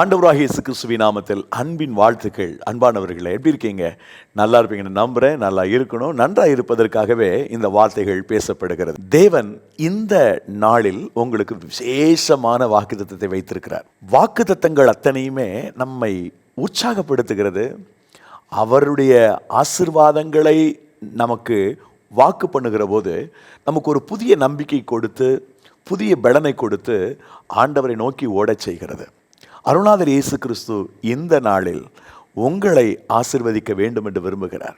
ஆண்டவராகிய இயேசு நாமத்தில் அன்பின் வாழ்த்துக்கள். அன்பானவர்களே எப்படி இருக்கீங்க? நல்லா இருப்பீங்கன்னு நம்புகிறேன் நல்லா இருக்கணும். நன்றாக இருப்பதற்காகவே இந்த வார்த்தைகள் பேசப்படுகிறது. தேவன் இந்த நாளில் உங்களுக்கு விசேஷமான வாக்குத்தத்தை வைத்திருக்கிறார். வாக்குத்தத்தங்கள் அத்தனையுமே நம்மை உற்சாகப்படுத்துகிறது. அவருடைய ஆசிர்வாதங்களை நமக்கு வாக்கு பண்ணுகிற போது நமக்கு ஒரு புதிய நம்பிக்கை கொடுத்து புதிய பலனை கொடுத்து ஆண்டவரை நோக்கி ஓடச் செய்கிறது. அருணாதர் இயேசு கிறிஸ்து இந்த நாளில் உங்களை ஆசிர்வதிக்க வேண்டும் என்று விரும்புகிறார்.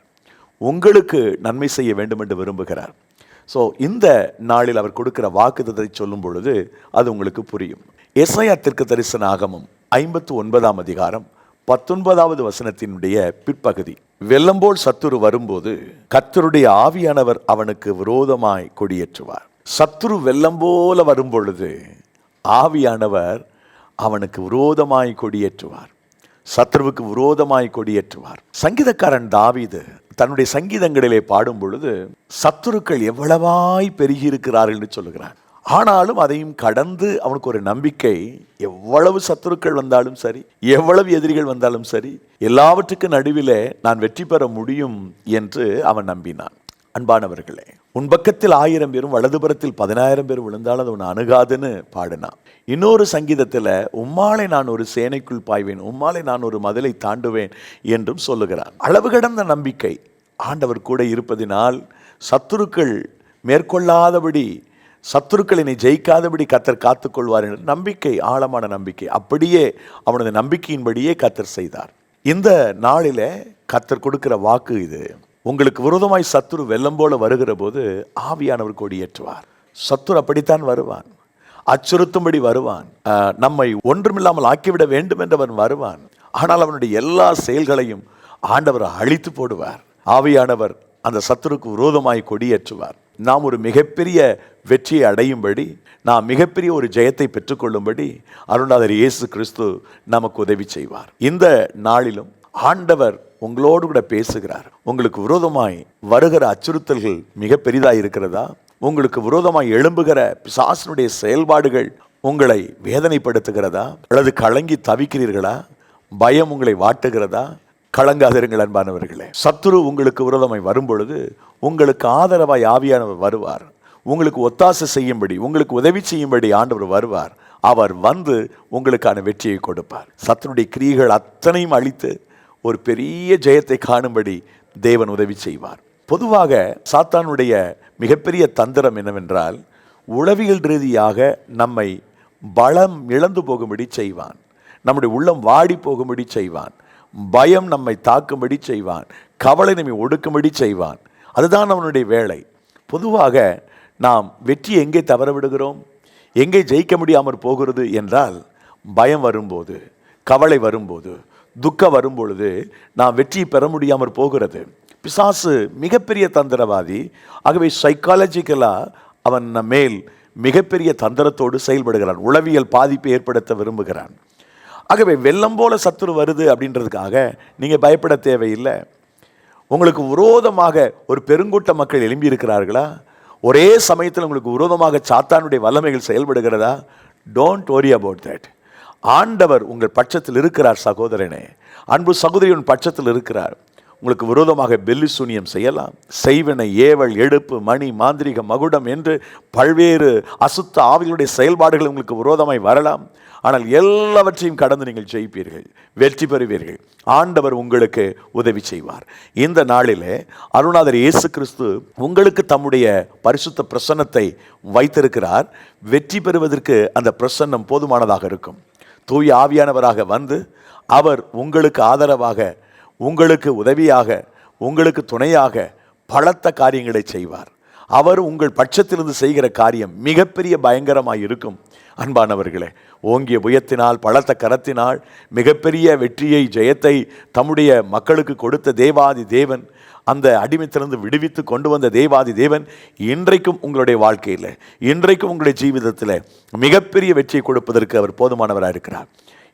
உங்களுக்கு நன்மை செய்ய வேண்டும் என்று விரும்புகிறார். ஸோ இந்த நாளில் அவர் கொடுக்கிற வாக்குத்தத்தை சொல்லும் பொழுது அது உங்களுக்கு புரியும். எஸ்ஐயா தெற்கு தரிசன ஆகமும் ஐம்பத்து ஒன்பதாம் அதிகாரம் பத்தொன்பதாவது வசனத்தினுடைய பிற்பகுதி. வெள்ளம்போல் சத்துரு வரும்போது கர்த்தருடைய ஆவியானவர் அவனுக்கு விரோதமாய் கொடியேற்றுவார். சத்துரு வெள்ளம் போல வரும்பொழுது ஆவியானவர் அவனுக்கு விரோதமாய் கொடியேற்றுவார். சத்ருவுக்கு விரோதமாய் கொடியேற்றுவார். சங்கீதக்காரன் தாவீது தன்னுடைய சங்கீதங்களிலே பாடும் பொழுது சத்துருக்கள் எவ்வளவாய் பெருகி இருக்கிறார்கள் என்று சொல்லுகிறார். ஆனாலும் அதையும் கடந்து அவனுக்கு ஒரு நம்பிக்கை எவ்வளவு சத்துருக்கள் வந்தாலும் சரி எவ்வளவு எதிரிகள் வந்தாலும் சரி எல்லாவற்றுக்கும் நடுவிலே நான் வெற்றி பெற முடியும் என்று அவன் நம்பினான். அன்பானவர்களே உன் பக்கத்தில் ஆயிரம் பேரும் வலதுபுறத்தில் பதினாயிரம் பேர் விழுந்தாலும் அது உன்னை அணுகாதுன்னு பாடினான் இன்னொரு சங்கீதத்தில் உம்மாலை நான் ஒரு சேனைக்குள் பாய்வேன் உம்மாலை நான் ஒரு மதிலை தாண்டுவேன் என்றும் சொல்லுகிறான் அளவு கடந்த நம்பிக்கை. ஆண்டவர் கூட இருப்பதினால் சத்துருக்கள் மேற்கொள்ளாதபடி சத்துருக்களினை என்னை ஜெயிக்காதபடி கத்தர் காத்துக்கொள்வார் என்ற நம்பிக்கை ஆழமான நம்பிக்கை. அப்படியே அவனது நம்பிக்கையின்படியே கத்தர் செய்தார். இந்த நாளில் கத்தர் கொடுக்கிற வாக்கு இது. உங்களுக்கு விரோதமாய் சத்துரு வெள்ளம் போல வருகிற போது ஆவியானவர் கொடியேற்றுவார் சத்துரு அப்படித்தான் வருவான். அச்சுறுத்தும்படி வருவான். ஆஹ், நம்மை ஒன்றுமில்லாமல் ஆக்கிவிட வேண்டும் என்றவன் வருவான். ஆனால் அவனுடைய எல்லா செயல்களையும் ஆண்டவர் அழித்து போடுவார். ஆவியானவர் அந்த சத்துருக்கு விரோதமாய் கொடியேற்றுவார் நாம் ஒரு மிகப்பெரிய வெற்றியை அடையும்படி நாம் மிகப்பெரிய ஒரு ஜெயத்தை பெற்றுக்கொள்ளும்படி அருணாதர் இயேசு கிறிஸ்து நமக்கு உதவி செய்வார். இந்த நாளிலும் ஆண்டவர் உங்களோடு கூட பேசுகிறார். உங்களுக்கு விரோதமாய் வருகிற அச்சுறுத்தல்கள் மிக பெரிதாக இருக்கிறதா? உங்களுக்கு விரோதமாய் எழும்புகிற பிசாசனுடைய செயல்பாடுகள் உங்களை வேதனைப்படுத்துகிறதா? அல்லது கலங்கி தவிக்கிறீர்களா? பயம் உங்களை வாட்டுகிறதா? கலங்காதிருங்கள் அன்பானவர்களே. சத்துரு உங்களுக்கு விரோதமாய் வரும்பொழுது உங்களுக்கு ஆதரவாய் ஆவியானவர் வருவார். உங்களுக்கு ஒத்தாசை செய்யும்படி உங்களுக்கு உதவி செய்யும்படி ஆண்டவர் வருவார். அவர் வந்து உங்களுக்கான வெற்றியை கொடுப்பார். சத்துருடைய கிரியைகள் அத்தனையும் அழித்து ஒரு பெரிய ஜெயத்தை காணும்படி தேவன் உதவி செய்வார். பொதுவாக சாத்தானுடைய மிகப்பெரிய தந்திரம் என்னவென்றால் உளவியல் ரீதியாக நம்மை பலம் இழந்து போகும்படி செய்வான். நம்முடைய உள்ளம் வாடி போகும்படி செய்வான். பயம் நம்மை தாக்கும்படி செய்வான். கவலை நம்மை ஒடுக்கும்படி செய்வான். அதுதான் அவனுடைய வேலை. பொதுவாக நாம் வெற்றி எங்கே தவற விடுகிறோம்? எங்கே ஜெயிக்க முடியாமற் போகிறது என்றால் பயம் வரும்போது கவலை வரும்போது துக்கம் வரும்பொழுது நான் வெற்றி பெற முடியாமல் போகிறது. பிசாசு மிகப்பெரிய தந்திரவாதி. ஆகவே சைக்காலஜிக்கலாக அவன் நம்ம மேல் மிகப்பெரிய தந்திரத்தோடு செயல்படுகிறான். உளவியல் பாதிப்பை ஏற்படுத்த விரும்புகிறான். ஆகவே வெள்ளம் போல சத்துரு வருது அப்படின்றதுக்காக நீங்கள் பயப்பட தேவையில்லை. உங்களுக்கு விரோதமாக ஒரு பெருங்கூட்ட மக்கள் எழும்பி இருக்கிறார்களா ஒரே சமயத்தில் உங்களுக்கு விரோதமாக சாத்தானுடைய வல்லமைகள் செயல்படுகிறதா? டோன்ட் ஒரி அபவுட் தட் ஆண்டவர் உங்கள் பட்சத்தில் இருக்கிறார் சகோதரனே. அன்பு சகோதரி உன் பட்சத்தில் இருக்கிறார். உங்களுக்கு விரோதமாக பெல்லி சூனியம் செய்யலாம். செய்வனை ஏவல் எடுப்பு மணி மாந்திரிக மகுடம் என்று பல்வேறு அசுத்த ஆவிகளுடைய செயல்பாடுகள் உங்களுக்கு விரோதமாய் வரலாம். ஆனால் எல்லாவற்றையும் கடந்து நீங்கள் ஜெயிப்பீர்கள் வெற்றி பெறுவீர்கள். ஆண்டவர் உங்களுக்கு உதவி செய்வார். இந்த நாளிலே அருணாதர் இயேசு கிறிஸ்து உங்களுக்கு தம்முடைய பரிசுத்த பிரசன்னத்தை வைத்திருக்கிறார். வெற்றி பெறுவதற்கு அந்த பிரசன்னம் போதுமானதாக இருக்கும். தூய ஆவியானவராக வந்து அவர் உங்களுக்கு ஆதரவாக உங்களுக்கு உதவியாக உங்களுக்கு துணையாக பலத்த காரியங்களை செய்வார். அவர் உங்கள் பட்சத்திலிருந்து செய்கிற காரியம் மிகப்பெரிய பயங்கரமாக இருக்கும். அன்பானவர்களே ஓங்கிய புயத்தினால் பலத்த கரத்தினால் மிகப்பெரிய வெற்றியை ஜெயத்தை தம்முடைய மக்களுக்கு கொடுத்த தேவாதி தேவன் அந்த அடிமைத்திலிருந்து விடுவித்து கொண்டு வந்த தேவாதி தேவன் இன்றைக்கும் உங்களுடைய வாழ்க்கையில் இன்றைக்கும் உங்களுடைய ஜீவிதத்தில் மிகப்பெரிய வெற்றியை கொடுப்பதற்கு அவர் போதுமானவராக இருக்கிறார்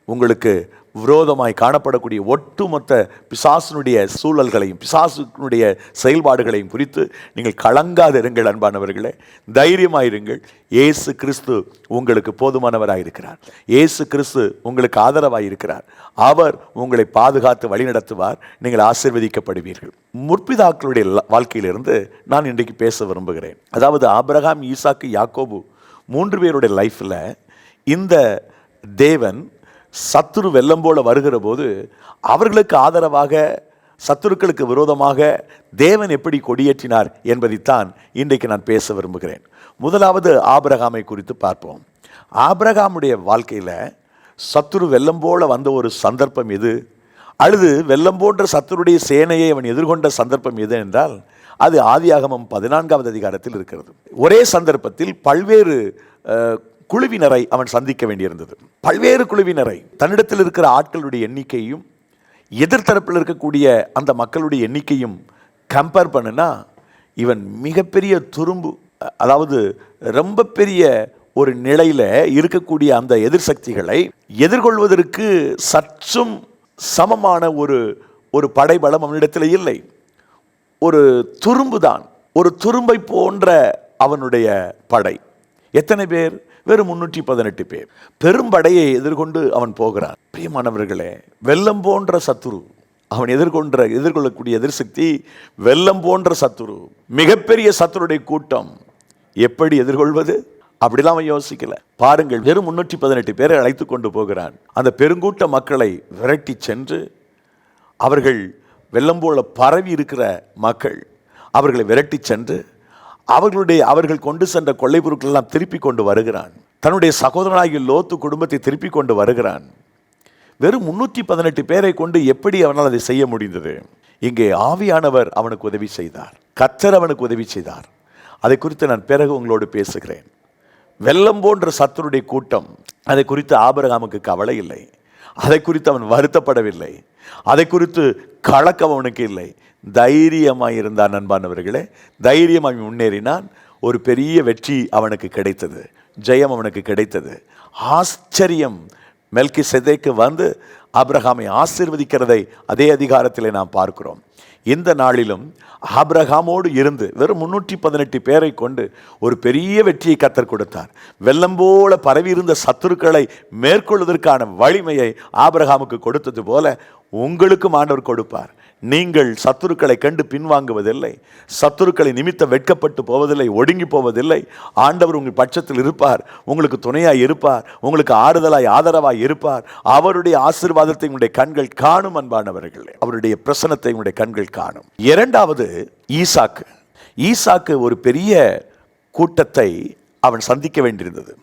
உங்களுக்கு விரோதமாய் காணப்படக்கூடிய ஒட்டுமொத்த பிசாசனுடைய சூழல்களையும் பிசாசுனுடைய செயல்பாடுகளையும் குறித்து நீங்கள் கலங்காதிருங்கள் அன்பானவர்களே. தைரியமாயிருங்கள் இயேசு கிறிஸ்து உங்களுக்கு போதுமானவராயிருக்கிறார் இயேசு கிறிஸ்து உங்களுக்கு ஆதரவாயிருக்கிறார் அவர் உங்களை பாதுகாத்து வழிநடத்துவார். நீங்கள் ஆசிர்வதிக்கப்படுவீர்கள். முற்பிதாக்களுடைய வாழ்க்கையிலிருந்து நான் இன்றைக்கு பேச விரும்புகிறேன். அதாவது ஆபிரகாம் ஈசாக்கு யாக்கோபு மூன்று பேருடைய லைஃப்பில் இந்த தேவன் சத்துரு வெள்ளம் போல வருகிற போது அவர்களுக்கு ஆதரவாக சத்துருக்களுக்கு விரோதமாக தேவன் எப்படி கொடியேற்றினார் என்பதைத்தான் இன்றைக்கு நான் பேச விரும்புகிறேன். முதலாவது ஆபிரகாமை குறித்து பார்ப்போம். ஆபிரகாமுடைய வாழ்க்கையில் சத்துரு வெள்ளம் போல வந்த ஒரு சந்தர்ப்பம் எது? அழுது வெள்ளம் போன்ற சத்துருடைய சேனையை அவன் எதிர்கொண்ட சந்தர்ப்பம் எது என்றால் அது ஆதியாகமம் பதினான்காவது அதிகாரத்தில் இருக்கிறது. ஒரே சந்தர்ப்பத்தில் பல்வேறு குழுவினரை அவன் சந்திக்க வேண்டியிருந்தது. பல்வேறு குழுவினரை தன்னிடத்தில் இருக்கிற ஆட்களுடைய எண்ணிக்கையும் எதிர்த்தரப்பில் இருக்கக்கூடிய அந்த மக்களுடைய எண்ணிக்கையும் கம்பேர் பண்ணுனா இவன் மிகப்பெரிய துரும்பு அதாவது ரொம்ப பெரிய ஒரு நிலையில் இருக்கக்கூடிய அந்த எதிர் சக்திகளை எதிர்கொள்வதற்கு சற்றும் சமமான ஒரு ஒரு படைபலம் அவனிடத்தில் இல்லை. ஒரு துரும்பு தான் ஒரு துரும்பை போன்ற அவனுடைய படை. எத்தனை பேர்? வெறும் முன்னூற்றி பதினெட்டு பேர். பெரும்படையை எதிர்கொண்டு அவன் போகிறான். பிரியமானவர்களே வெள்ளம் போன்ற சத்துரு அவன் எதிர்கொண்ட எதிர்கொள்ளக்கூடிய எதிர்சக்தி வெள்ளம் போன்ற சத்துரு. மிகப்பெரிய சத்துருடைய கூட்டம் எப்படி எதிர்கொள்வது? அப்படிலாம் அவன் யோசிக்கல. பாருங்கள் வெறும் முன்னூற்றி பதினெட்டு பேரை அழைத்து கொண்டு போகிறான். அந்த பெருங்கூட்ட மக்களை விரட்டி சென்று அவர்கள் வெள்ளம் போல பரவி இருக்கிற மக்கள் அவர்களை விரட்டி சென்று அவர்களுடைய அவர்கள் கொண்டு சென்ற கொள்ளை பொருட்கள் எல்லாம் திருப்பி கொண்டு வருகிறான். தன்னுடைய சகோதரனாகிய லோத்து குடும்பத்தை திருப்பி கொண்டு வருகிறான். வெறும் முன்னூற்றி பதினெட்டு பேரை கொண்டு எப்படி அவனால் அதை செய்ய முடிந்தது? இங்கே ஆவியானவர் அவனுக்கு உதவி செய்தார். கத்தர் அவனுக்கு உதவி செய்தார். அதை குறித்து நான் பிறகு உங்களோடு பேசுகிறேன். வெள்ளம் போன்ற சத்தருடைய கூட்டம் அதை குறித்து ஆபரகாமுக்கு கவலை இல்லை. அதை குறித்து அவன் வருத்தப்படவில்லை. அதை குறித்து கலக்கம் அவனுக்கு இல்லை. தைரியமாக இருந்தான் நண்பானவர்களே தைரியமாக முன்னேறினான். ஒரு பெரிய வெற்றி அவனுக்கு கிடைத்தது. ஜெயம் அவனுக்கு கிடைத்தது. ஆச்சரியம். மெல்கி செதைக்கு வந்து அப்ரஹாமை ஆசிர்வதிக்கிறதை அதே அதிகாரத்தில் நாம் பார்க்கிறோம். இந்த நாளிலும் ஆப்ரஹாமோடு இருந்து வெறும் முன்னூற்றி பதினெட்டு பேரை கொண்டு ஒரு பெரிய வெற்றியை கத்தர் கொடுத்தார். வெள்ளம் போல பரவியிருந்த சத்துருக்களை மேற்கொள்வதற்கான வலிமையை ஆபிரகாமுக்கு கொடுத்தது போல உங்களுக்கும் ஆண்டவர் கொடுப்பார். நீங்கள் சத்துருக்களை கண்டு பின்வாங்குவதில்லை. சத்துருக்களை நிமித்த வெட்கப்பட்டு போவதில்லை ஒடுங்கி போவதில்லை. ஆண்டவர் உங்கள் பட்சத்தில் இருப்பார். உங்களுக்கு துணையாய் இருப்பார். உங்களுக்கு ஆறுதலாய் ஆதரவாய் இருப்பார். அவருடைய ஆசீர்வாதத்தை உங்களுடைய கண்கள் காணும் அன்பானவர்களே. அவருடைய பிரசனத்தை உங்களுடைய கண்கள் காணும். இரண்டாவது ஈசாக்கு. ஈசாக்கு ஒரு பெரிய கூட்டத்தை அவன் சந்திக்க வேண்டியிருந்தது.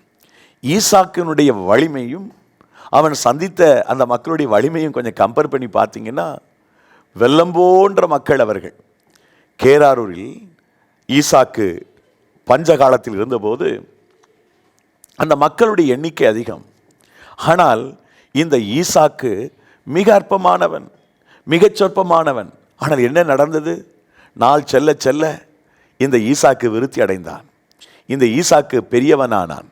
ஈசாக்கினுடைய வலிமையும் அவன் சந்தித்த அந்த மக்களுடைய வலிமையும் கொஞ்சம் கம்பேர் பண்ணி பார்த்தீங்கன்னா வெள்ளம் போன்ற மக்கள் அவர்கள். கேராரூரில் ஈசாக்கு பஞ்ச காலத்தில் இருந்தபோது அந்த மக்களுடைய எண்ணிக்கை அதிகம். ஆனால் இந்த ஈசாக்கு மிக அற்பமானவன் மிகச் சொற்பமானவன். ஆனால் என்ன நடந்தது? நாள் செல்ல செல்ல இந்த ஈசாக்கு விருத்தி அடைந்தான். இந்த ஈசாக்கு பெரியவனானான்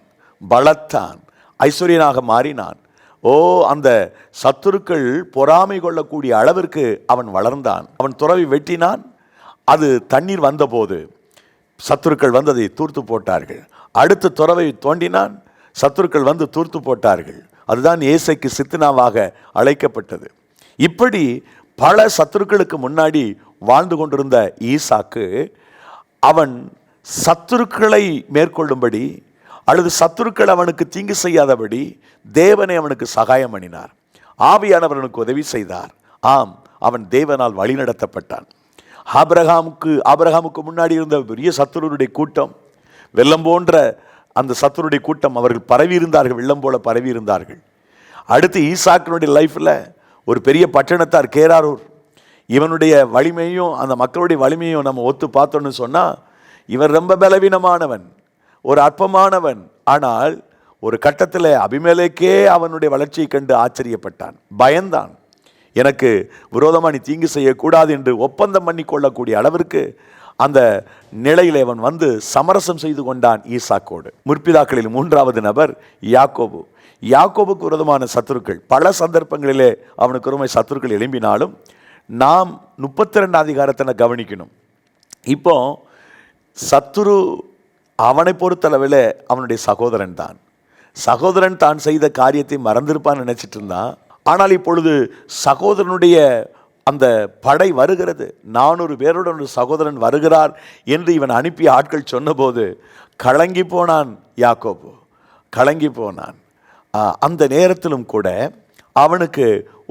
பலத்தான் ஐஸ்வர்யனாக மாறினான். ஓ அந்த சத்துருக்கள் பொறாமை கொள்ளக்கூடிய அளவிற்கு அவன் வளர்ந்தான். அவன் துறவி வெட்டினான். அது தண்ணீர் வந்தபோது சத்துருக்கள் வந்து அதை தூர்த்து போட்டார்கள். அடுத்த துறவை தோண்டினான். சத்துருக்கள் வந்து தூர்த்து போட்டார்கள். அதுதான் ஏசைக்கு சித்தனாவாக அழைக்கப்பட்டது. இப்படி பல சத்துருக்களுக்கு முன்னாடி வாழ்ந்து கொண்டிருந்த ஈசாக்கு அவன் சத்துருக்களை மேற்கொள்ளும்படி அல்லது சத்துருக்கள் அவனுக்கு தீங்கு செய்யாதபடி தேவனை அவனுக்கு சகாயம் பண்ணினார். ஆவியானவர் அவனுக்கு உதவி செய்தார். ஆம் அவன் தேவனால் வழிநடத்தப்பட்டான் ஆபிரகாமுக்கு ஆபிரகாமுக்கு முன்னாடி இருந்த பெரிய சத்துருடைய கூட்டம் வெள்ளம் போன்ற அந்த சத்துருடைய கூட்டம் அவர்கள் பரவி இருந்தார்கள் வெள்ளம் போல பரவி இருந்தார்கள். அடுத்து ஈசாக்கினுடைய லைஃப்பில் ஒரு பெரிய பட்டணத்தார் கேராரூர். இவனுடைய வலிமையும் அந்த மக்களுடைய வலிமையும் நம்ம ஒத்து பார்த்தோன்னு சொன்னால் இவன் ரொம்ப பலவீனமானவன். ஒரு அற்பமானவன். ஆனால் ஒரு கட்டத்தில் அபிமேலேக்கே அவனுடைய வளர்ச்சியை கண்டு ஆச்சரியப்பட்டான். பயந்தான். எனக்கு விரோதமாக நீ தீங்கு செய்யக்கூடாது என்று ஒப்பந்தம் பண்ணி கொள்ளக்கூடிய அளவிற்கு அந்த நிலையில் அவன் வந்து சமரசம் செய்து கொண்டான் ஈசாக்கோடு. முற்பிதாக்களில் மூன்றாவது நபர் யாக்கோபு. யாக்கோபுக்கு விரோதமான சத்துருக்கள். பல சந்தர்ப்பங்களிலே அவனுக்கு உரிமை சத்துருக்கள் எழும்பினாலும் நாம் முப்பத்தி ரெண்டாம் அதிகாரத்தை கவனிக்கணும். இப்போ சத்துரு அவனை பொறுத்தளவில் அவனுடைய சகோதரன் தான். சகோதரன் தான் செய்த காரியத்தை மறந்திருப்பான்னு நினச்சிட்டு இருந்தான். ஆனால் இப்பொழுது சகோதரனுடைய அந்த படை வருகிறது. நானூறு பேருடன் ஒரு சகோதரன் வருகிறார் என்று இவன் அனுப்பிய ஆட்கள் சொன்னபோது கலங்கி போனான் யாக்கோபு கலங்கி போனான். அந்த நேரத்திலும் கூட அவனுக்கு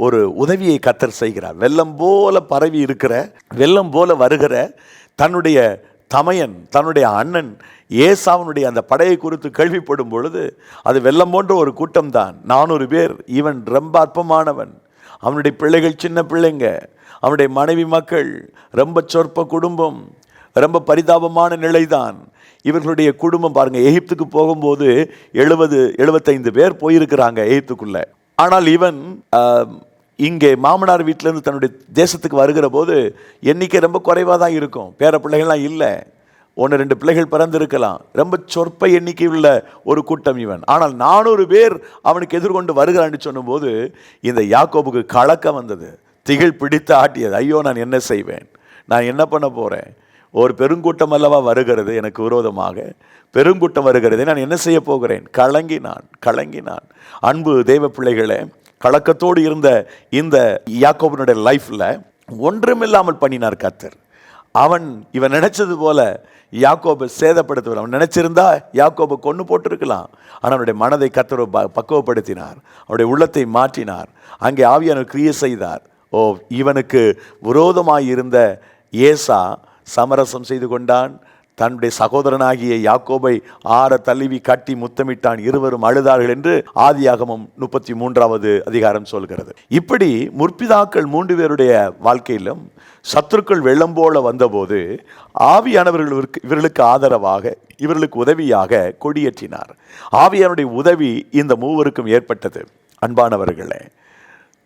ஒரு உதவியை கத்தர் செய்கிறார். வெள்ளம் போல பரவி இருக்கிற வெள்ளம் போல வருகிற தன்னுடைய தமையன் தன்னுடைய அண்ணன் ஏசாவனுடைய அந்த படையை குறித்து கேள்விப்படும் பொழுது அது வெள்ளம் போன்ற ஒரு கூட்டம்தான். நானூறு பேர் இவன் ரொம்ப அற்பமானவன். அவனுடைய பிள்ளைகள் சின்ன பிள்ளைங்க. அவனுடைய மனைவி மக்கள் ரொம்ப சொற்ப குடும்பம் ரொம்ப பரிதாபமான நிலைதான். இவர்களுடைய குடும்பம் பாருங்கள் எகிப்துக்கு போகும்போது எழுபது எழுபத்தைந்து பேர் போயிருக்கிறாங்க எகிப்துக்குள்ளே. ஆனால் இவன் இங்கே மாமனார் வீட்டிலேருந்து தன்னுடைய தேசத்துக்கு வருகிற போது எண்ணிக்கை ரொம்ப குறைவாக தான் இருக்கும். பேர பிள்ளைகள்லாம் இல்லை. ஒன்று ரெண்டு பிள்ளைகள் பிறந்திருக்கலாம். ரொம்ப சொற்ப எண்ணிக்கை உள்ள ஒரு கூட்டம் இவன். ஆனால் நானூறு பேர் அவனுக்கு எதிர்கொண்டு வருகிறான்னு சொன்னபோது இந்த யாக்கோபுக்கு கலக்கம் வந்தது. திகில் பிடித்து ஆட்டியது. ஐயோ நான் என்ன செய்வேன்? நான் என்ன பண்ண போகிறேன் ஒரு பெருங்கூட்டம் அல்லவா வருகிறது எனக்கு விரோதமாக? பெருங்கூட்டம் வருகிறது நான் என்ன செய்ய போகிறேன்? கலங்கினான் கலங்கினான். அன்பு தெய்வ பிள்ளைகளே கலக்கத்தோடு இருந்த இந்த யாக்கோபனுடைய லைஃப்பில் ஒன்றுமில்லாமல் பண்ணினார் கத்தர் அவன் இவன் நினச்சது போல யாக்கோபை சேதப்படுத்துவார் அவன் நினச்சிருந்தா யாக்கோபை கொண்டு போட்டிருக்கலாம். ஆனால் அவனுடைய மனதை கத்தரை ப- பக்குவப்படுத்தினார். அவனுடைய உள்ளத்தை மாற்றினார். அங்கே ஆவியான கிரியை செய்தார். ஓ இவனுக்கு விரோதமாக இருந்த ஏசா சமரசம் செய்து கொண்டான். தன்னுடைய சகோதரனாகிய யாக்கோபை ஆற தழுவி கட்டி முத்தமிட்டான் இருவரும் அழுதார்கள் என்று ஆதியாகமம் முப்பத்தி மூன்றாவது அதிகாரம் சொல்கிறது. இப்படி முற்பிதாக்கள் மூன்று பேருடைய வாழ்க்கையிலும் சத்துருக்கள் வெள்ளம் போல வந்தபோது ஆவியானவர்கள் இவர்களுக்கு ஆதரவாக இவர்களுக்கு உதவியாக கொடியேற்றினார். ஆவியானுடைய உதவி இந்த மூவருக்கும் ஏற்பட்டது. அன்பானவர்களே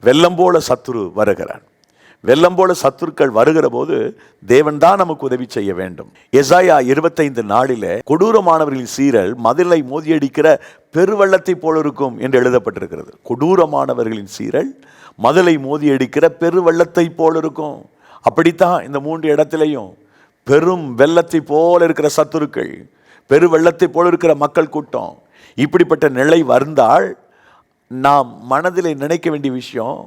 வெள்ளம் போல சத்துரு வருகிறான். வெள்ளம் போல சத்துருக்கள் வருகிற போது தேவன் தான் நமக்கு உதவி செய்ய வேண்டும். எசாயா இருபத்தைந்து நாளிலே கொடூரமானவர்களின் சீரல் மதிலை மோதியடிக்கிற பெருவெள்ளத்தை போல இருக்கும் என்று எழுதப்பட்டிருக்கிறது. கொடூரமானவர்களின் சீரல் மதிலை மோதியடிக்கிற பெருவெள்ளத்தை போல இருக்கும் அப்படித்தான் இந்த மூன்று இடத்திலையும் பெரும் வெள்ளத்தை போல இருக்கிற சத்துருக்கள் பெருவெள்ளத்தை போல இருக்கிற மக்கள் கூட்டம் இப்படிப்பட்ட நிலை வந்தால் நாம் மனதில் நினைக்க வேண்டிய விஷயம்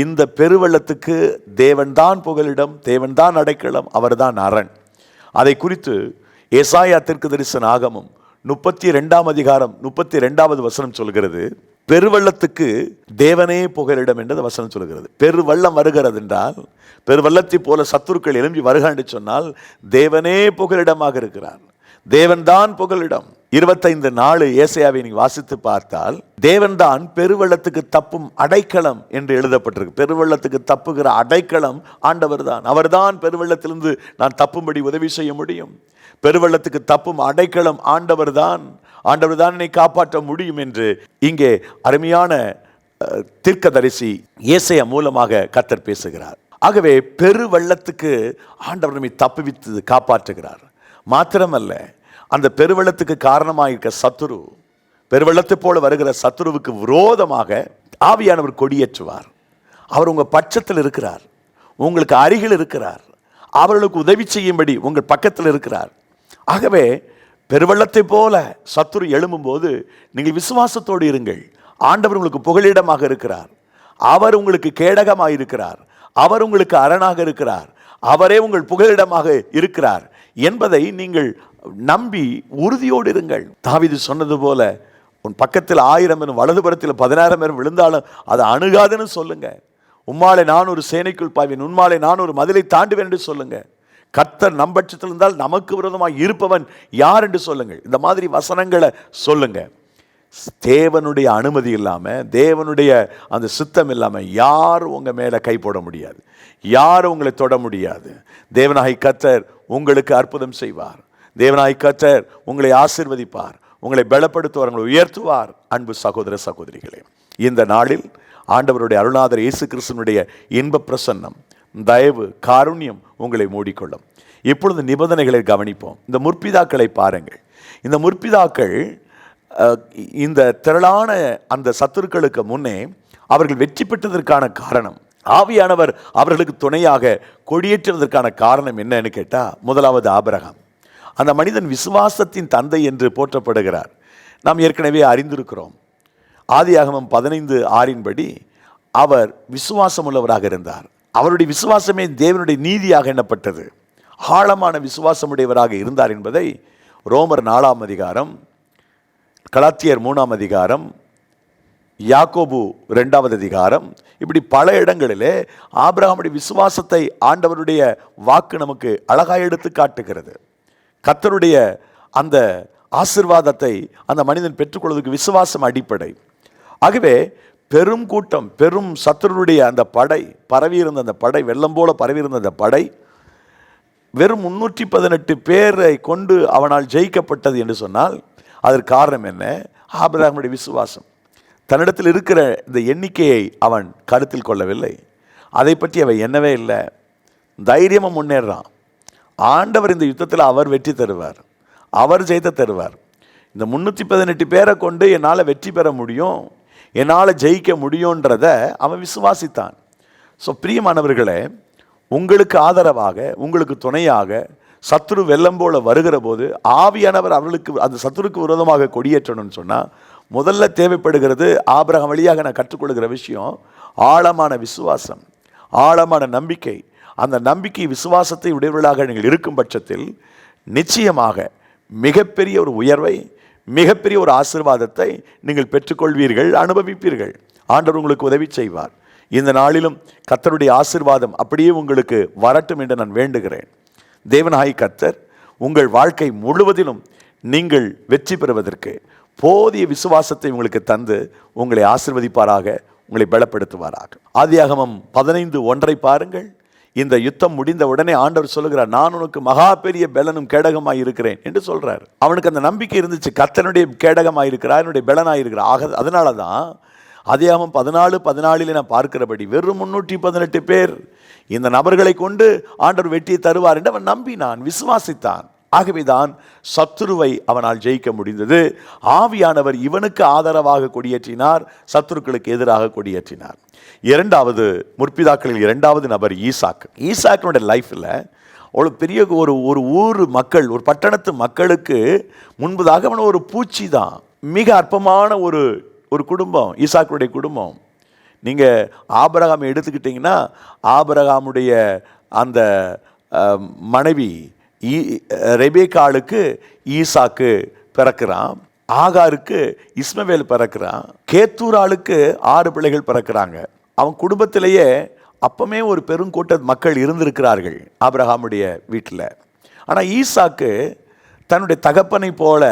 இந்த பெருவெள்ளத்துக்கு தேவன்தான் புகலிடம் தேவன்தான் அடைக்கலம் அவர்தான் அரண். அதை குறித்து ஏசாயா தெற்கு தரிசன ஆகமும் முப்பத்தி ரெண்டாம் அதிகாரம் முப்பத்தி ரெண்டாவது வசனம் சொல்கிறது பெருவள்ளத்துக்கு தேவனே புகலிடம் என்றது வசனம் சொல்கிறது. பெருவள்ளம் வருகிறது என்றால் பெருவள்ளத்தை போல சத்துருக்கள் எழும்பி வருக என்று சொன்னால் தேவனே புகலிடமாக இருக்கிறார். தேவன்தான் புகலிடம். இருபத்தைந்து நாலு ஏசையாவை நீ வாசித்து பார்த்தால் தேவன்தான் பெருவெள்ளத்துக்கு தப்பும் அடைக்கலம் என்று எழுதப்பட்டிருக்கு. பெருவெள்ளத்துக்கு தப்புகிற அடைக்கலம் ஆண்டவர் தான் அவர்தான் பெருவெள்ளத்திலிருந்து நான் தப்பும்படி உதவி செய்ய முடியும். பெருவெள்ளத்துக்கு தப்பும் அடைக்கலம் ஆண்டவர் தான் ஆண்டவர் தான் என்னை காப்பாற்ற முடியும் என்று இங்கே அருமையான அஹ், தீர்க்கதரிசி ஏசையா மூலமாக கத்தர் பேசுகிறார். ஆகவே பெருவெள்ளத்துக்கு ஆண்டவர் நம்மை தப்புவித்து காப்பாற்றுகிறார். மாத்திரமல்ல அந்த பெருவெள்ளத்துக்கு காரணமாக இருக்க சத்துரு பெருவெள்ளத்தை போல வருகிற சத்துருவுக்கு விரோதமாக ஆவியானவர் கொடியேற்றுவார். அவர் உங்க பட்சத்தில் இருக்கிறார். உங்களுக்கு அருகில் இருக்கிறார். அவர்களுக்கு உதவி செய்யும்படி உங்கள் பக்கத்தில் இருக்கிறார். ஆகவே பெருவெள்ளத்தை போல சத்துரு எழும்பும்போது நீங்கள் விசுவாசத்தோடு இருங்கள். ஆண்டவர் உங்களுக்கு புகழிடமாக இருக்கிறார். அவர் உங்களுக்கு கேடகமாக இருக்கிறார். அவர் உங்களுக்கு அரணாக இருக்கிறார். அவரே உங்கள் புகலிடமாக இருக்கிறார் என்பதை நீங்கள் நம்பி உறுதியோடு இருங்கள். தாவிது சொன்னது போல உன் பக்கத்தில் ஆயிரம் பேரும் வலதுபுறத்தில் பதினாயிரம் பேரும் விழுந்தாலும் அதை அணுகாதுன்னு சொல்லுங்க. உம்மாலை நான் ஒரு சேனைக்குள் பாய்வேன் உண்மாலே நான் ஒரு மதிலை தாண்டுவேன் என்று சொல்லுங்க. கர்த்தர் நம்பட்சத்தில் இருந்தால் நமக்கு விரோதமாக இருப்பவன் யார் என்று சொல்லுங்கள். இந்த மாதிரி வசனங்களை சொல்லுங்க. தேவனுடைய அனுமதி இல்லாமல் தேவனுடைய அந்த சித்தம் இல்லாமல் யாரும் உங்கள் மேலே கை போட முடியாது. யார் உங்களை தொட முடியாது. தேவனாகி கத்தர் உங்களுக்கு அற்புதம் செய்வார். தேவனாய் கத்தர் உங்களை ஆசிர்வதிப்பார் உங்களை பலப்படுத்துவார் உங்களை உயர்த்துவார். அன்பு சகோதர சகோதரிகளே இந்த நாளில் ஆண்டவருடைய அருணாதர் இயேசு கிறிஸ்தனுடைய இன்ப பிரசன்னம் தயவு காருண்யம் உங்களை மூடிக்கொள்ளும். இப்பொழுது நிபந்தனைகளை கவனிப்போம். இந்த முற்பிதாக்களை பாருங்கள். இந்த முற்பிதாக்கள் இந்த திரளான அந்த சத்துருக்களுக்கு முன்னே அவர்கள் வெற்றி பெற்றதற்கான காரணம் ஆவியானவர் அவர்களுக்கு துணையாக கொடியேற்றுவதற்கான காரணம் என்னன்னு கேட்டால் முதலாவது ஆபரகம். அந்த மனிதன் விசுவாசத்தின் தந்தை என்று போற்றப்படுகிறார். நாம் ஏற்கனவே அறிந்திருக்கிறோம். ஆதியாகமம் பதினைந்து ஆறின்படி அவர் விசுவாசமுள்ளவராக இருந்தார். அவருடைய விசுவாசமே தேவனுடைய நீதியாக எண்ணப்பட்டது. ஆழமான விசுவாசமுடையவராக இருந்தார் என்பதை ரோமர் நாலாம் அதிகாரம் கலாத்தியர் மூணாம் அதிகாரம் யாக்கோபு ரெண்டாவது அதிகாரம் இப்படி பல இடங்களிலே ஆபிரகாமுடைய விசுவாசத்தை ஆண்டவருடைய வாக்கு நமக்கு அழகாக எடுத்து காட்டுகிறது. கத்தருடைய அந்த ஆசிர்வாதத்தை அந்த மனிதன் பெற்றுக்கொள்வதற்கு விசுவாசம் அடிப்படை. ஆகவே பெரும் கூட்டம் பெரும் சத்துருடைய அந்த படை பரவியிருந்த அந்த படை வெள்ளம் போல பரவியிருந்த அந்த படை வெறும் முன்னூற்றி பதினெட்டு பேரை கொண்டு அவனால் ஜெயிக்கப்பட்டது என்று சொன்னால் அதற்கு காரணம் என்ன? ஆபிரகாமுடைய விசுவாசம். தன்னிடத்தில் இருக்கிற இந்த எண்ணிக்கையை அவன் கருத்தில் கொள்ளவில்லை. அதை பற்றி அவன் என்னவே இல்லை. தைரியமாக முன்னேறான். ஆண்டவர் இந்த யுத்தத்தில் அவர் வெற்றி தருவார். அவர் ஜெயித்த தருவார். இந்த முந்நூற்றி பதினெட்டு பேரை கொண்டு என்னால் வெற்றி பெற முடியும் என்னால் ஜெயிக்க முடியுன்றத அவன் விசுவாசித்தான். ஸோ பிரியமானவர்களே உங்களுக்கு ஆதரவாக உங்களுக்கு துணையாக சத்ரு வெள்ளம் போல வருகிற போது ஆவியானவர் அவர்களுக்கு அந்த சத்ருக்கு விரோதமாக கொடியேற்றணும்னு சொன்னால் முதல்ல தேவைப்படுகிறது ஆபரகம் வழியாக நான் கற்றுக்கொள்கிற விஷயம் ஆழமான விசுவாசம் ஆழமான நம்பிக்கை அந்த நம்பிக்கை விசுவாசத்தை உடையவர்களாக நீங்கள் இருக்கும் பட்சத்தில் நிச்சயமாக மிகப்பெரிய ஒரு உயர்வை மிகப்பெரிய ஒரு ஆசிர்வாதத்தை நீங்கள் பெற்றுக்கொள்வீர்கள் அனுபவிப்பீர்கள். ஆண்டவர் உங்களுக்கு உதவி செய்வார். இந்த நாளிலும் கர்த்தருடைய ஆசிர்வாதம் அப்படியே உங்களுக்கு வரட்டும் என்று நான் வேண்டுகிறேன். தேவனாய் கர்த்தர் உங்கள் வாழ்க்கை முழுவதிலும் நீங்கள் வெற்றி பெறுவதற்கு போதிய விசுவாசத்தை உங்களுக்கு தந்து உங்களை ஆசிர்வதிப்பாராக உங்களை பலப்படுத்துவாராக. ஆதியாகமம் பதினைந்து ஒன்றை பாருங்கள். இந்த யுத்தம் முடிந்த உடனே ஆண்டவர் சொல்லுகிறார் நான் உனக்கு மகா பெரிய பெலனும் கேடகமாக இருக்கிறேன் என்று சொல்கிறார் அவனுக்கு அந்த நம்பிக்கை இருந்துச்சு கத்தனுடைய கேடகமாக இருக்கிறார் என்னுடைய பலனாக இருக்கிறார். ஆக அதனால தான் அதிகாமம் பதினாலு பதினாலில் நான் பார்க்கிறபடி வெறும் முன்னூற்றி பதினெட்டு பேர் இந்த நபர்களை கொண்டு ஆண்டவர் வெட்டியை தருவார் என்று அவன் நம்பினான் விசுவாசித்தான். ஆகவேதான் சத்துருவை அவனால் ஜெயிக்க முடிந்தது. ஆவியானவர் இவனுக்கு ஆதரவாக கொடியேற்றினார் சத்துருக்களுக்கு எதிராக கொடியேற்றினார். இரண்டாவது முற்பிதாக்களில் இரண்டாவது நபர் ஈசாக் ஈசாக்கினுடைய லைஃப்பில் அவ்வளோ பெரிய ஒரு ஒரு ஊர் மக்கள் ஒரு பட்டணத்து மக்களுக்கு முன்பதாக அவன் ஒரு பூச்சி தான். மிக அற்பமான ஒரு ஒரு குடும்பம் ஈசாக்குடைய குடும்பம். நீங்கள் ஆபரகாமை எடுத்துக்கிட்டிங்கன்னா ஆபரகாமுடைய அந்த மனைவி ரெபேக்காளுக்கு ஈசாக்கு பிறக்கிறான் ஆகாருக்கு இஸ்மவேல் பிறக்கிறான் கேத்தூராளுக்கு ஆறு பிள்ளைகள் பிறக்கிறாங்க. அவன் குடும்பத்திலேயே அப்பமே ஒரு பெருங்கூட்ட மக்கள் இருந்திருக்கிறார்கள் ஆபிரகாமுடைய வீட்டில். ஆனால் ஈசாக்கு தன்னுடைய தகப்பனை போல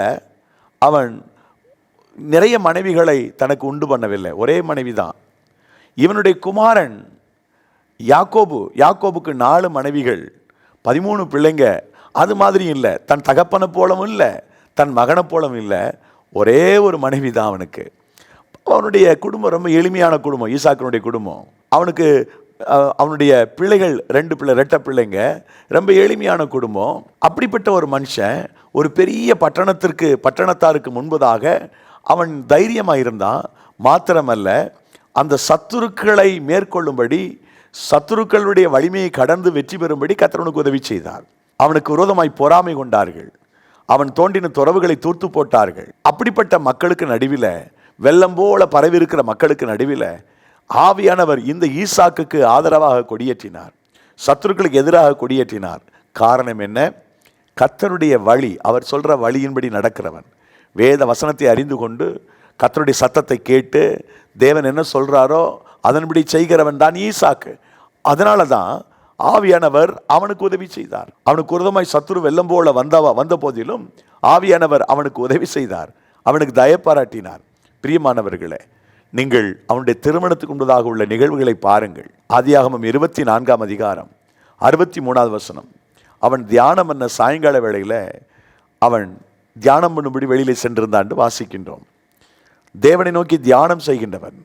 அவன் நிறைய மனைவிகளை தனக்கு உண்டு பண்ணவில்லை. ஒரே மனைவி தான் இவனுடைய குமாரன் யாக்கோபு யாக்கோபுக்கு நாலு மனைவிகள் பதிமூணு பிள்ளைங்க அது மாதிரி இல்லை. தன் தகப்பனை போலவும் இல்லை. தன் மகனை போலவும் இல்லை. ஒரே ஒரு மனைவி தான் அவனுக்கு. அவனுடைய குடும்பம் ரொம்ப எளிமையான குடும்பம். ஈசாக்கனுடைய குடும்பம். அவனுக்கு அவனுடைய பிள்ளைகள் ரெண்டு பிள்ளை ரெட்டை பிள்ளைங்க ரொம்ப எளிமையான குடும்பம். அப்படிப்பட்ட ஒரு மனுஷன் ஒரு பெரிய பட்டணத்திற்கு பட்டணத்தாருக்கு முன்பதாக அவன் தைரியமாக இருந்தான். மாத்திரமல்ல அந்த சத்துருக்களை மேற்கொள்ளும்படி சத்துருக்களுடைய வலிமையை கடந்து வெற்றி பெறும்படி கத்தரனுக்கு உதவி செய்தார். அவனுக்கு விரோதமாய் பொறாமை கொண்டார்கள். அவன் தோண்டின துறவுகளை தூர்த்து போட்டார்கள். அப்படிப்பட்ட மக்களுக்கு நடுவில் வெள்ளம் போல பரவியிருக்கிற மக்களுக்கு நடுவில் ஆவியானவர் இந்த ஈசாக்குக்கு ஆதரவாக கொடியேற்றினார். சத்துருக்களுக்கு எதிராக கொடியேற்றினார். காரணம் என்ன? கத்தருடைய வழி அவர் சொல்கிற வழியின்படி நடக்கிறவன். வேத வசனத்தை அறிந்து கொண்டு கத்தருடைய சத்தத்தை கேட்டு தேவன் என்ன சொல்கிறாரோ அதன்படி செய்கிறவன் தான் ஈசாக்கு. அதனால தான் ஆவியானவர் அவனுக்கு உதவி செய்தார். அவனுக்கு உருதமாய் சத்துரு வெள்ளம் போல வந்தவா வந்த போதிலும் ஆவியானவர் அவனுக்கு உதவி செய்தார். அவனுக்கு தயப்பாராட்டினார் பிரியமானவர்களே நீங்கள் அவனுடைய திருமணத்துக்கு முன்பதாக உள்ள நிகழ்வுகளை பாருங்கள். ஆதியாகமம் இருபத்தி நான்காம் அதிகாரம் அறுபத்தி மூணாவது வசனம். அவன் தியானம் பண்ண சாயங்கால வேளையில் அவன் தியானம் பண்ணும்படி வெளியிலே சென்றிருந்தாண்டு வாசிக்கின்றோம். தேவனை நோக்கி தியானம் செய்கின்றவன்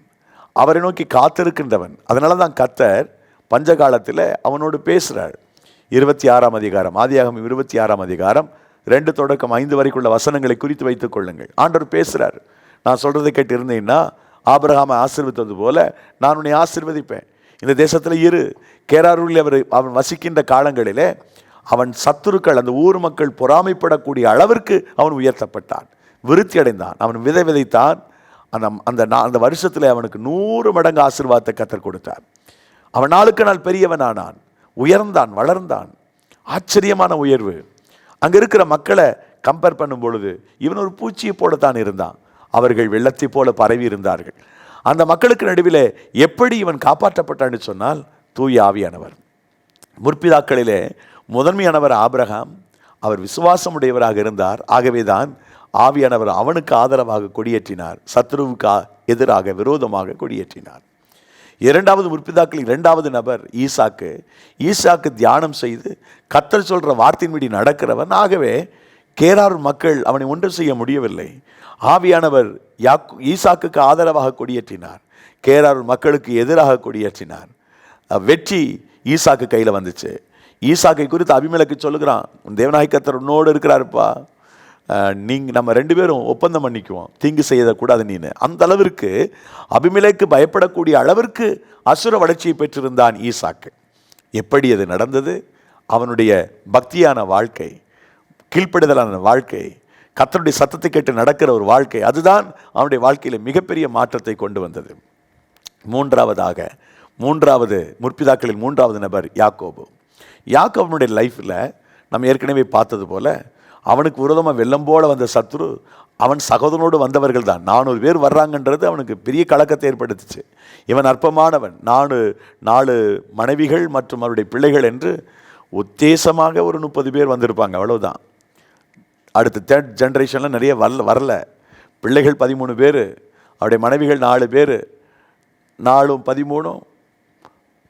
அவரை நோக்கி காத்திருக்கின்றவன். அதனால தான் கத்தர் பஞ்சகாலத்தில் அவனோடு பேசுகிறார் இருபத்தி ஆறாம் அதிகாரம் ஆதியாகம் இருபத்தி ஆறாம் அதிகாரம் ரெண்டு தொடக்கம் ஐந்து வரைக்குள்ள வசனங்களை குறித்து வைத்துக் கொள்ளுங்கள். ஆண்டவர் பேசுகிறார் நான் சொல்றதை கேட்டு இருந்தீங்கன்னா ஆபிரகாமை ஆசிர்வதித்தது போல நான் உன்னை ஆசீர்வதிப்பேன். இந்த தேசத்தில் இரு. கேராரூரில் அவர் அவன் வசிக்கின்ற காலங்களிலே அவன் சத்துருக்கள் அந்த ஊர் மக்கள் பொறாமைப்படக்கூடிய அளவிற்கு அவன் உயர்த்தப்பட்டான். விருத்தி அடைந்தான் அவன் விதை விதைத்தான். அந்த அந்த அந்த வருஷத்தில் அவனுக்கு நூறு மடங்கு ஆசிர்வாதத்தை கத்தர் கொடுத்தார். அவன் நாளுக்கு நாள் பெரியவன் ஆனான் உயர்ந்தான் வளர்ந்தான். ஆச்சரியமான உயர்வு. அங்க இருக்கிற மக்களை கம்பேர் பண்ணும் பொழுது இவன் ஒரு பூச்சியை போலத்தான் இருந்தான். அவர்கள் வெள்ளத்தை போல பரவி இருந்தார்கள். அந்த மக்களுக்கு நடுவிலே எப்படி இவன் காப்பாற்றப்பட்டான்னு சொன்னால் தூய ஆவியானவர். முற்பிதாக்களிலே முதன்மையானவர் ஆபிரகாம் அவர் விசுவாசமுடையவராக இருந்தார். ஆகவேதான் ஆவியானவர் அவனுக்கு ஆதரவாக கொடியேற்றினார். சத்ருவுக்கு எதிராக விரோதமாக கொடியேற்றினார். இரண்டாவது முற்பிதாக்கள் இரண்டாவது நபர் ஈசாக்கு. ஈசாக்கு தியானம் செய்து கத்தர் சொல்கிற வார்த்தையின்படி நடக்கிறவன். ஆகவே கேரார் மக்கள் அவனை ஒன்றும் செய்ய முடியவில்லை. ஆவியானவர் யாக்கு ஈசாக்குக்கு ஆதரவாக கொடியேற்றினார். கேரார் மக்களுக்கு எதிராக கொடியேற்றினார். வெற்றி ஈசாக்கு கையில் வந்துச்சு. ஈசாக்கை குறித்து அபிமலைக்கு சொல்லுகிறான் உன் தேவநாயகத்தர் உன்னோடு இருக்கிறாருப்பா. நீங்கள் நம்ம ரெண்டு பேரும் ஒப்பந்தம் பண்ணிக்குவோம். தீங்கு செய்யக்கூடாது நீனு. அந்த அளவிற்கு அபிமிலைக்கு பயப்படக்கூடிய அளவிற்கு அசுர வளர்ச்சியை பெற்றிருந்தான் ஈசாக்கு. எப்படி அது நடந்தது? அவனுடைய பக்தியான வாழ்க்கை கீழ்ப்படுதலான வாழ்க்கை கத்தருடைய சத்தத்தை கேட்டு நடக்கிற ஒரு வாழ்க்கை அதுதான் அவனுடைய வாழ்க்கையில் மிகப்பெரிய மாற்றத்தை கொண்டு வந்தது. மூன்றாவதாக மூன்றாவது முற்பிதாக்களில் மூன்றாவது நபர் யாக்கோபு. யாக்கோபனுடைய லைஃப்பில் நம்ம ஏற்கனவே பார்த்தது போல அவனுக்கு விரோதமாக வெள்ளம் போல வந்த சத்ரு அவன் சகோதரனோடு வந்தவர்கள் தான் நானூறு பேர் வர்றாங்கன்றது அவனுக்கு பெரிய கலக்கத்தை ஏற்படுத்துச்சு. இவன் அற்பமானவன். நாலு நாலு மனைவிகள் மற்றும் அவருடைய பிள்ளைகள் என்று உத்தேசமாக ஒரு முப்பது பேர் வந்திருப்பாங்க. அவ்வளோதான் அடுத்த தேர்ட் ஜென்ரேஷனில் நிறைய வரல வரல. பிள்ளைகள் பதிமூணு பேர் அவருடைய மனைவிகள் நாலு பேர் நாலும் பதிமூணும்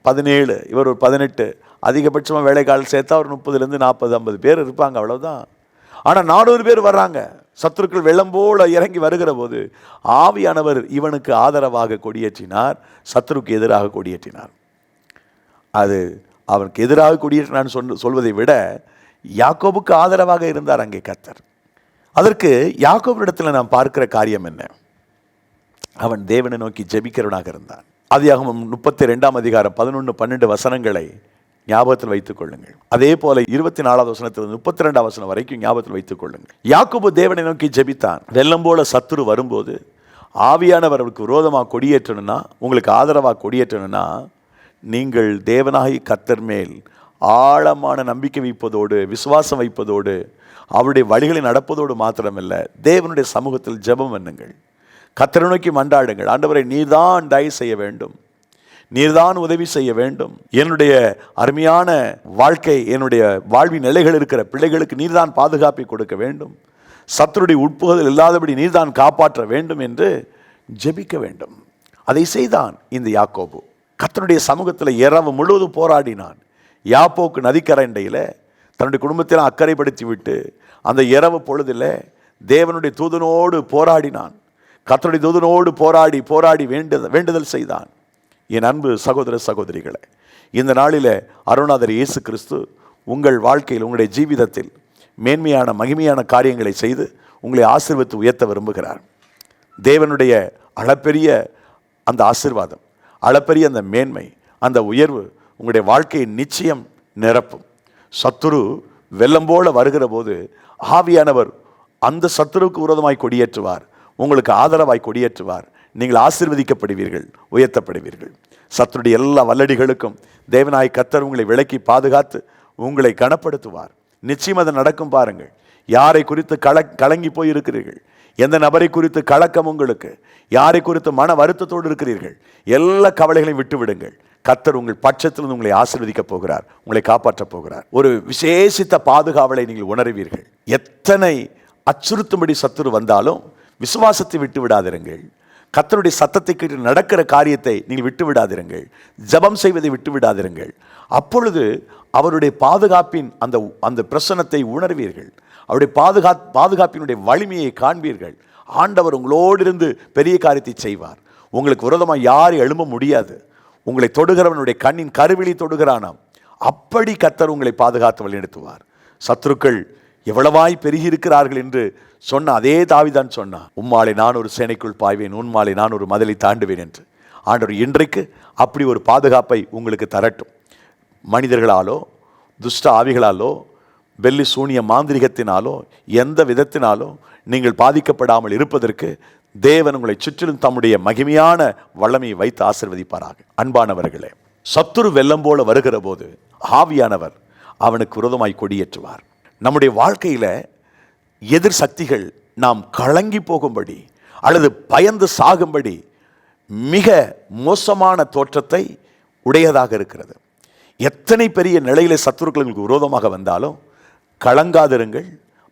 பதினேழு இவர் ஒரு பதினெட்டு. அதிகபட்சமாக வேலைக்கால் சேர்த்தா ஒரு முப்பதுலேருந்து நாற்பது ஐம்பது பேர் இருப்பாங்க. அவ்வளோதான் ஆனால் நானூறு பேர் வர்றாங்க. சத்துருக்கள் வெள்ளம் போல இறங்கி வருகிற போது ஆவியானவர் இவனுக்கு ஆதரவாக கொடியேற்றினார் சத்துருக்கு எதிராக கொடியேற்றினார். அது அவனுக்கு எதிராக கொடியேற்றினான்னு சொல் சொல்வதை விட யாக்கோபுக்கு ஆதரவாக இருந்தார் அங்கே கத்தர் அதற்கு யாக்கோபுரிடத்தில் நாம் பார்க்கிற காரியம் என்ன? அவன் தேவனை நோக்கி ஜெபிக்கிறவனாக இருந்தான். ஆதியாகமம் முப்பத்தி ரெண்டாம் அதிகாரம் பதினொன்று பன்னெண்டு வசனங்களை ஞாபகத்தில் வைத்துக் கொள்ளுங்கள். அதே போல இருபத்தி நாலாவது வசனத்திலிருந்து முப்பத்தி ரெண்டாவது வசனம் வரைக்கும் ஞாபகத்தில் வைத்துக் கொள்ளுங்கள். யாக்குபு தேவனை நோக்கி ஜெபித்தான். வெள்ளம் போல சத்துரு வரும்போது ஆவியானவர் அவருக்கு விரோதமாக கொடியேற்றணும்னா உங்களுக்கு ஆதரவாக கொடியேற்றணும்னா நீங்கள் தேவனாகி கத்தர் மேல் ஆழமான நம்பிக்கை வைப்பதோடு விசுவாசம் வைப்பதோடு அவருடைய வழிகளை நடப்பதோடு மாத்திரமல்ல தேவனுடைய சமூகத்தில் ஜெபம் பண்ணுங்கள். கத்தரை நோக்கி மன்றாடுங்கள். ஆண்டவரை நீதான் தயவு செய்ய வேண்டும். நீர்தான் உதவி செய்ய வேண்டும். என்னுடைய அருமையான வாழ்க்கை என்னுடைய வாழ்வின் நிலைகள் இருக்கிற பிள்ளைகளுக்கு நீர்தான் பாதுகாப்பை கொடுக்க வேண்டும். சத்துருடைய உட்புகுதல் இல்லாதபடி நீர்தான் காப்பாற்ற வேண்டும் என்று ஜெபிக்க வேண்டும். அதை செய்தான் இந்த யாக்கோபு. கத்தனுடைய சமூகத்தில் இரவு முழுவதும் போராடினான். யாப்போக்கு நதிக்கரண்டையில் தன்னுடைய குடும்பத்தில் அக்கறைப்படுத்தி விட்டு அந்த இரவு பொழுதில் தேவனுடைய தூதனோடு போராடினான். கத்தனுடைய தூதனோடு போராடி போராடி வேண்டுதல் வேண்டுதல் செய்தான். என் அன்பு சகோதர சகோதரிகளை இந்த நாளில் அருணாதர் இயேசு கிறிஸ்து உங்கள் வாழ்க்கையில் உங்களுடைய ஜீவிதத்தில் மேன்மையான மகிமையான காரியங்களை செய்து உங்களை ஆசீர்வதித்து உயர்த்த விரும்புகிறார். தேவனுடைய அளப்பெரிய அந்த ஆசீர்வாதம் அளப்பெரிய அந்த மேன்மை அந்த உயர்வு உங்களுடைய வாழ்க்கையை நிச்சயம் நிரப்பும். சத்துரு வெள்ளம் போல வருகிற போது ஆவியானவர் அந்த சத்துருவுக்கு விரோதமாய் கொடியேற்றுவார் உங்களுக்கு ஆதரவாய் கொடியேற்றுவார். நீங்கள் ஆசிர்வதிக்கப்படுவீர்கள் உயர்த்தப்படுவீர்கள். சத்துடைய எல்லா வல்லடிகளுக்கும் தேவநாய் கத்தர் உங்களை விலக்கி பாதுகாத்து உங்களை கனப்படுத்துவார். நிச்சயம் அது நடக்கும் பாருங்கள். யாரை குறித்து கல கலங்கி போய் இருக்கிறீர்கள் எந்த நபரை குறித்து கலக்கம் உங்களுக்கு? யாரை குறித்து மன வருத்தத்தோடு இருக்கிறீர்கள்? எல்லா கவலைகளையும் விட்டு விடுங்கள் கத்தர் உங்கள் பட்சத்தில் உங்களை ஆசிர்வதிக்கப் போகிறார் உங்களை காப்பாற்றப் போகிறார். ஒரு விசேஷித்த பாதுகாவலை நீங்கள் உணர்வீர்கள். எத்தனை அச்சுறுத்தும்படி சத்துரு வந்தாலும் விசுவாசத்தை விட்டு விடாதிருங்கள் கத்தருடைய சத்தத்தை கேட்டு நடக்கிற காரியத்தை நீங்கள் விட்டு விடாதிருங்கள் ஜெபம் செய்வதை விட்டு விடாதிருங்கள் அப்பொழுது அவருடைய பாதுகாப்பின் அந்த அந்த பிரசனத்தை உணர்வீர்கள். அவருடைய பாதுகா பாதுகாப்பினுடைய வலிமையை காண்பீர்கள். ஆண்டவர் உங்களோடு இருந்து பெரிய காரியத்தை செய்வார். உங்களுக்கு விரோதமாக யார் எழும்ப முடியாது. உங்களை தொடுகிறவனுடைய கண்ணின் கருவிழி தொடுகிறானாம். அப்படி கத்தர் உங்களை பாதுகாத்து வழிநடத்துவார். சத்துருக்கள் எவ்வளவாய் பெருகி இருக்கிறார்கள் என்று சொன்ன அதே தாவிதான் சொன்னான் உம்மாலை நான் ஒரு சேனைக்குள் பாய்வேன் உன்மாலை நான் ஒரு மதலை தாண்டுவேன் என்று. ஆண்டவர் இன்றைக்கு அப்படி ஒரு பாதுகாப்பை உங்களுக்கு தரட்டும். மனிதர்களாலோ துஷ்ட ஆவிகளாலோ வெள்ளி சூனிய மாந்திரிகத்தினாலோ எந்த விதத்தினாலோ நீங்கள் பாதிக்கப்படாமல் இருப்பதற்கு தேவன் உங்களை சுற்றிலும் தம்முடைய மகிமையான வல்லமையை வைத்து ஆசிர்வதிப்பாராக. அன்பானவர்களே சத்துரு வெள்ளம் போல வருகிற போது ஆவியானவர் அவனுக்கு விரோதமாய் கொடியேற்றுவார். நம்முடைய வாழ்க்கையில் எதிர் சக்திகள் நாம் கலங்கி போகும்படி அல்லது பயந்து சாகும்படி மிக மோசமான தோற்றத்தை உடையதாக இருக்கிறது. எத்தனை பெரிய நிலையில சத்துருக்களுக்கு உங்களுக்கு விரோதமாக வந்தாலும் கலங்காதிருங்கள்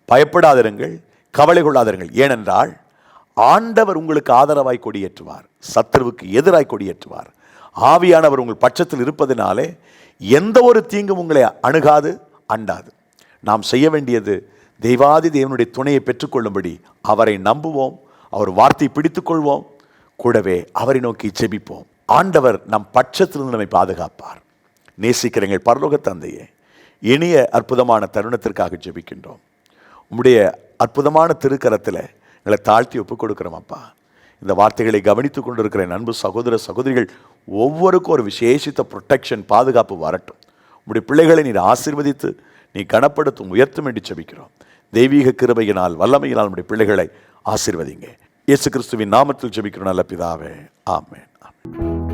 பயப்படாதிருங்கள் கவலை கொள்ளாதிருங்கள். ஏனென்றால் ஆண்டவர் உங்களுக்கு ஆதரவாய் கொடியேற்றுவார் சத்துருவுக்கு எதிராய் கொடியேற்றுவார். ஆவியானவர் உங்கள் பட்சத்தில் இருப்பதினாலே எந்த ஒரு தீங்கும் உங்களை அணுகாது அண்டாது. நாம் செய்ய வேண்டியது தெய்வாதி தேவனுடைய துணையை பெற்றுக்கொள்ளும்படி அவரை நம்புவோம் அவர் வார்த்தை பிடித்துக்கொள்வோம் கூடவே அவரை நோக்கி ஜெபிப்போம். ஆண்டவர் நம் பட்சத்திலிருந்து நம்மை பாதுகாப்பார். நேசிக்கிறங்கள் பரலோக தந்தையே இனிய அற்புதமான தருணத்திற்காக ஜெபிக்கின்றோம். உம்முடைய அற்புதமான திருக்கரத்தில் எங்களை தாழ்த்தி ஒப்புக் கொடுக்குறோம் அப்பா. இந்த வார்த்தைகளை கவனித்துக் கொண்டிருக்கிற என் அன்பு சகோதர சகோதரிகள் ஒவ்வொருக்கும் ஒரு விசேஷித்த ப்ரொட்டெக்ஷன் பாதுகாப்பு வரட்டும். உங்களுடைய பிள்ளைகளை நீர் ஆசீர்வதித்து நீ கனப்படுத்தும் உயர்த்தும் என்று செபிக்கிறோம். தெய்வீக கிருபையினால் வல்லமையினால் நம்முடைய பிள்ளைகளை ஆசிர்வதிங்க. இயேசு கிறிஸ்துவின் நாமத்தில் செபிக்கிறோம் நல்ல பிதாவே. ஆமேன். ஆமென்